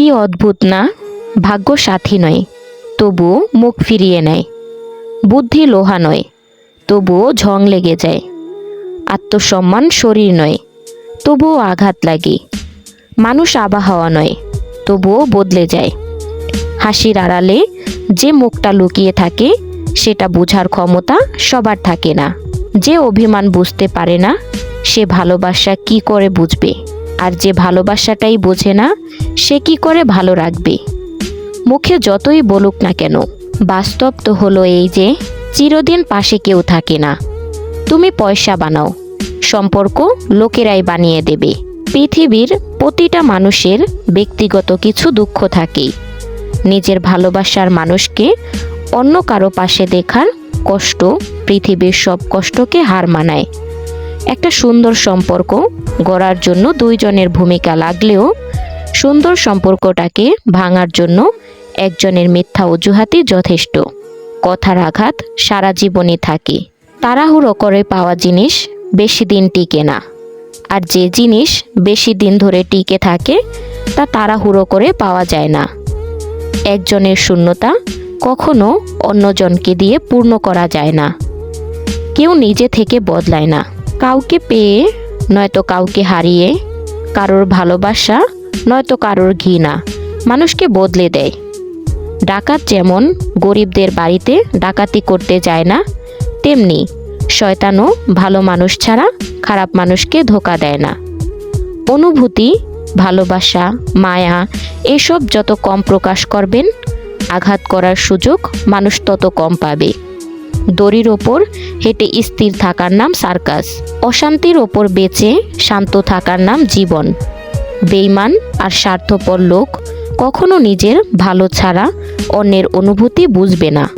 কি অদ্ভুত না? ভাগ্য সাথী নয়, তবুও মুখ ফিরিয়ে নেয়। বুদ্ধি লোহা নয়, তবুও ঝং লেগে যায়। আত্মসম্মান শরীর নয়, তবুও আঘাত লাগে। মানুষ আবহাওয়া নয়, তবুও বদলে যায়। হাসির আড়ালে যে মুখটা লুকিয়ে থাকে, সেটা বোঝার ক্ষমতা সবার থাকে না। যে অভিমান বুঝতে পারে না, সে ভালোবাসা কি করে বুঝবে? আর যে ভালোবাসাটাই বোঝে না, সে কি করে ভালো রাখবে? মুখে যতই বলুক না কেন, বাস্তব তো হলো এই যে, চিরদিন পাশে কেউ থাকে না। তুমি পয়সা বানাও, সম্পর্ক লোকেরাই বানিয়ে দেবে। পৃথিবীর প্রতিটা মানুষের ব্যক্তিগত কিছু দুঃখ থাকেই। নিজের ভালোবাসার মানুষকে অন্য কারও পাশে দেখার কষ্ট পৃথিবীর সব কষ্টকে হার মানায়। একটা সুন্দর সম্পর্ক গড়ার জন্য দুইজনের ভূমিকা লাগলেও সুন্দর সম্পর্কটাকে ভাঙার জন্য একজনের মিথ্যা অজুহাতই যথেষ্ট। কথার আঘাত সারা জীবনই থাকে। তাড়াহুড়ো করে পাওয়া জিনিস বেশি দিন টিকে না। আর যে জিনিস বেশি দিন ধরে টিকে থাকে, তা তাড়াহুড়ো করে পাওয়া যায় না। একজনের শূন্যতা কখনো অন্যজনকে দিয়ে পূর্ণ করা যায় না। কেউ নিজে থেকে বদলায় না। কাউকে পেয়ে নয়তো কাউকে হারিয়ে, কারোর ভালোবাসা, নয়তো কারোর ঘৃণা, মানুষকে বদলে দেয়। ডাকাত যেমন গরিবদের বাড়িতে ডাকাতি করতে যায় না, তেমনি শয়তানও ভালো মানুষ ছাড়া খারাপ মানুষকে ধোকা দেয় না। অনুভূতি, ভালোবাসা, মায়া, এসব যত কম প্রকাশ করবেন, আঘাত করার সুযোগ মানুষ তত কম পাবে। দড়ির ওপর হেঁটে স্থির থাকার নাম সার্কাস। অশান্তির ওপর বেঁচে শান্ত থাকার নাম জীবন। বেইমান আর স্বার্থপর লোক কখনো নিজের ভালো ছাড়া অন্যের অনুভূতি বুঝবে না।